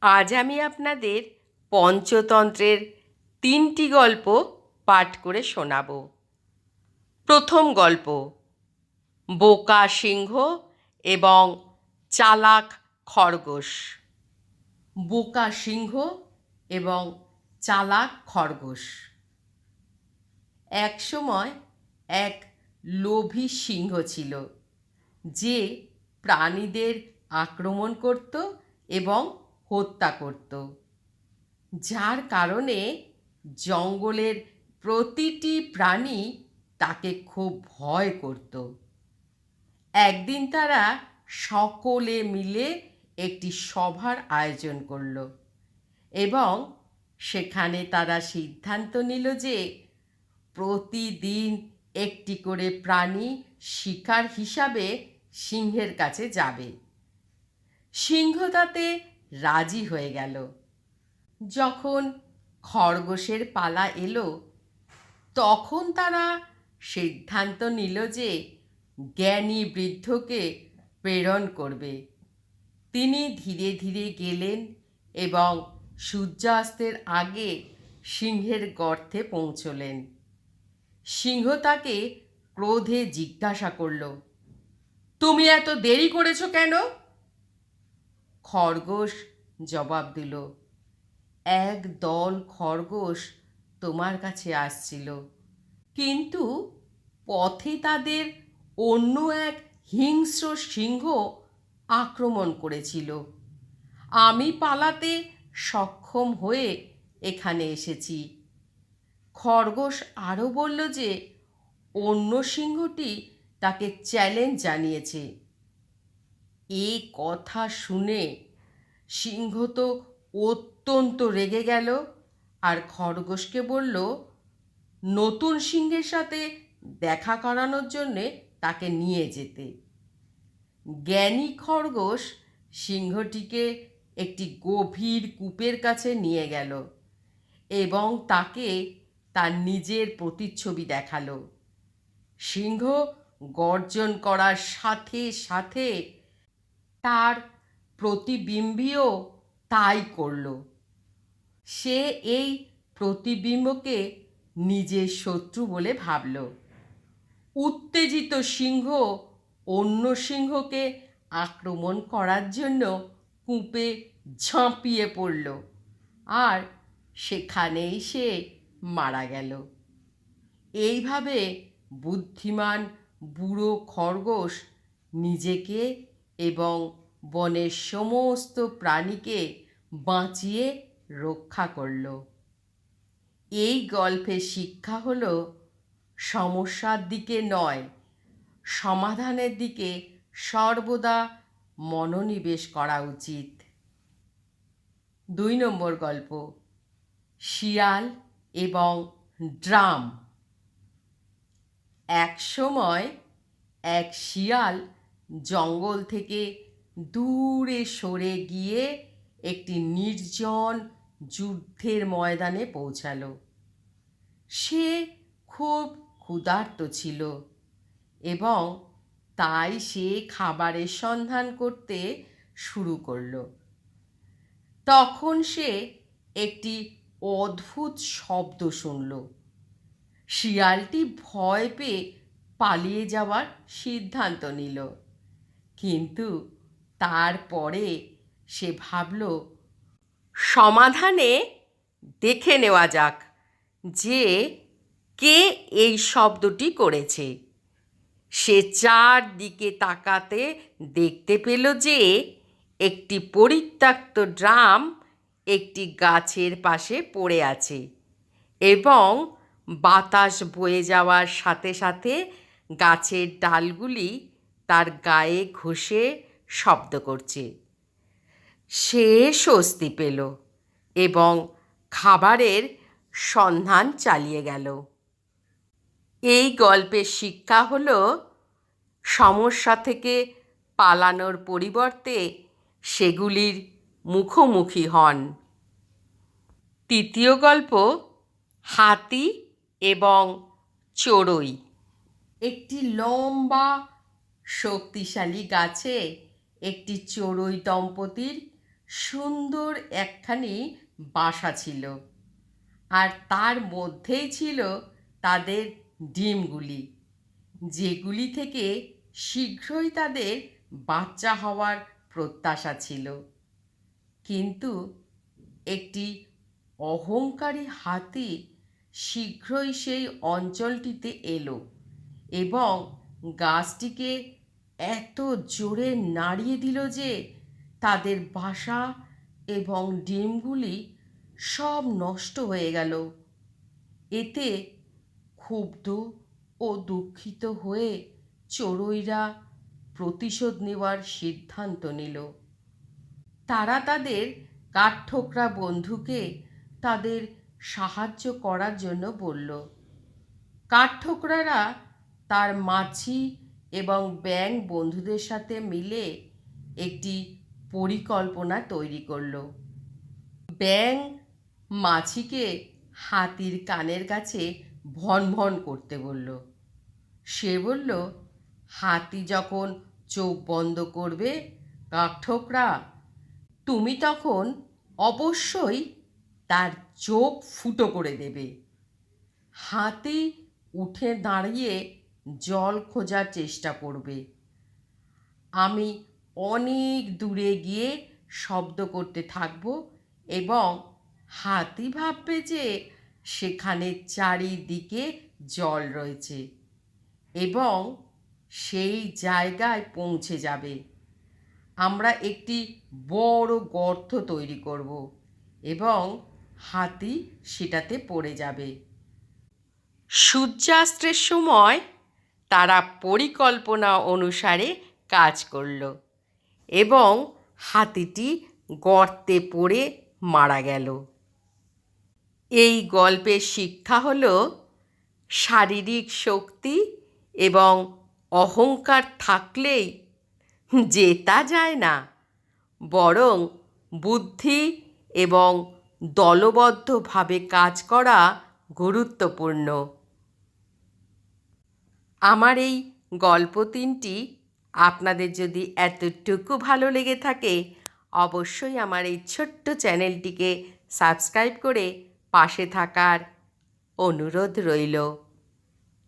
আজ আমি আপনাদের পঞ্চতন্ত্রের তিনটি গল্প পাঠ করে শোনাব। প্রথম গল্প, বোকা সিংহ এবং চালাক খরগোশ। বোকা সিংহ এবং চালাক খরগোশ। এক সময় এক লোভী সিংহ ছিল, যে প্রাণীদের আক্রমণ করত এবং হত্যা করত। যার কারণে জঙ্গলের প্রতিটি প্রাণী তাকে খুব ভয় করত। একদিন তারা সকলে মিলে একটি সভার আয়োজন করল এবং সেখানে তারা সিদ্ধান্ত নিল যে প্রতিদিন একটি করে প্রাণী শিকার হিসাবে সিংহের কাছে যাবে। সিংহ তাতে রাজি হয়ে গেল। যখন খরগোশের পালা এলো, তখন তারা সিদ্ধান্ত নিল যে জ্ঞানী বৃদ্ধকে প্রেরণ করবে। তিনি ধীরে ধীরে গেলেন এবং সূর্যাস্তের আগে সিংহের গর্তে পৌঁছলেন। সিংহ তাকে ক্রোধে জিজ্ঞাসা করল, তুমি এত দেরি করেছ কেন? খরগোশ জবাব দিল, এক দল খরগোশ তোমার কাছে আসছিল। কিন্তু পথে তাদের অন্য এক হিংস্র সিংহ আক্রমণ করেছিল। আমি পালাতে সক্ষম হয়ে এখানে এসেছি। খরগোশ আরও বলল যে, অন্য সিংহটি তাকে চ্যালেঞ্জ জানিয়েছে। এই কথা শুনে সিংহ তো অত্যন্ত রেগে গেল আর খরগোশকে বলল, নতুন সিংহের সাথে দেখা করানোর জন্যে তাকে নিয়ে যেতে। জ্ঞানী খরগোশ সিংহটিকে একটি গভীর কূপের কাছে নিয়ে গেল এবং তাকে তার নিজের প্রতিচ্ছবি দেখাল। সিংহ গর্জন করার সাথে সাথে তার প্রতিবিম্বীও তাই করল। সে এই প্রতিবিম্বকে নিজের শত্রু বলে ভাবল। উত্তেজিত সিংহ অন্য সিংহকে আক্রমণ করার জন্য কূপে ঝাঁপিয়ে পড়ল আর সেখানেই সে মারা গেল। এইভাবে বুদ্ধিমান বুড়ো খরগোশ নিজেকে এবং বনের সমস্ত প্রাণীকে বাঁচিয়ে রক্ষা করল। এই গল্পের শিক্ষা হলো, সমস্যার দিকে নয়, সমাধানের দিকে সর্বদা মনোনিবেশ করা উচিত। দুই নম্বর গল্প, শিয়াল এবং ড্রাম। এক সময় এক শিয়াল জঙ্গল থেকে দূরে সরে গিয়ে একটি নির্জন যুদ্ধের ময়দানে পৌঁছালো। সে খুব ক্ষুধার্ত ছিল এবং তাই সে খাবারের সন্ধান করতে শুরু করল। তখন সে একটি অদ্ভুত শব্দ শুনল। শিয়ালটি ভয় পেয়ে পালিয়ে যাওয়ার সিদ্ধান্ত নিল। কিন্তু তারপরে সে ভাবল, সমাধানে দেখে নেওয়া যাক যে কে এই শব্দটি করেছে। সে চারদিকে তাকাতে দেখতে পেল যে একটি পরিত্যক্ত ড্রাম একটি গাছের পাশে পড়ে আছে এবং বাতাস বয়ে যাওয়ার সাথে সাথে গাছের ডালগুলি তার গায়ে ঘষে শব্দ করছে। সে স্বস্তি পেল এবং খাবারের সন্ধান চালিয়ে গেল। এই গল্পের শিক্ষা হলো, সমস্যা থেকে পালানোর পরিবর্তে সেগুলির মুখোমুখি হন। তৃতীয় গল্প, হাতি এবং চড়ুই। একটি লম্বা শক্তিশালী গাছে একটি চড়ুই দম্পতির সুন্দর একখানি বাসা ছিল। আর তার মধ্যেই ছিল তাদের ডিমগুলি, যেগুলি থেকে শীঘ্রই তাদের বাচ্চা হওয়ার প্রত্যাশা ছিল। কিন্তু একটি অহংকারী হাতি শীঘ্রই সেই অঞ্চলটিতে এলো এবং গাছটিকে এত জোরে নাড়িয়ে দিল যে তাদের বাসা এবং ডিমগুলি সব নষ্ট হয়ে গেল। এতে ক্ষুব্ধ ও দুঃখিত হয়ে চড়ুইরা প্রতিশোধ নেওয়ার সিদ্ধান্ত নিল। তারা তাদের কাঠঠোকরা বন্ধুকে তাদের সাহায্য করার জন্য বলল, কাঠঠোকরারা তার মাছি এবং ব্যাং বন্ধুদের সাথে মিলে একটি পরিকল্পনা তৈরি করল। ব্যাং মাছিকে হাতির কানের কাছে ভন ভন করতে বলল। সে বলল, হাতি যখন চোখ বন্ধ করবে কাঠঠোকরা তুমি তখন অবশ্যই তার চোখ ফুটো করে দেবে। হাতি উঠে দাঁড়িয়ে জল খোঁজার চেষ্টা করবে। আমি অনেক দূরে গিয়ে শব্দ করতে থাকব এবং হাতি ভাববে যে সেখানে চারিদিকে জল রয়েছে এবং সেই জায়গায় পৌঁছে যাবে। আমরা একটি বড় গর্ত তৈরি করব এবং হাতি সেটাতে পড়ে যাবে। সূর্যাস্তের সময় তারা পরিকল্পনা অনুসারে কাজ করল এবং হাতিটি গর্তে পড়ে মারা গেল। এই গল্পের শিক্ষা হল শারীরিক শক্তি এবং অহংকার থাকলেই জেতা যায় না, বরং বুদ্ধি এবং দলবদ্ধভাবে কাজ করা গুরুত্বপূর্ণ। আমার এই গল্প তিনটি আপনাদের যদি এতটুকু ভালো লেগে থাকে, অবশ্যই আমার এই ছোট্ট চ্যানেলটিকে সাবস্ক্রাইব করে পাশে থাকার অনুরোধ রইল।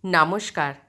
নমস্কার।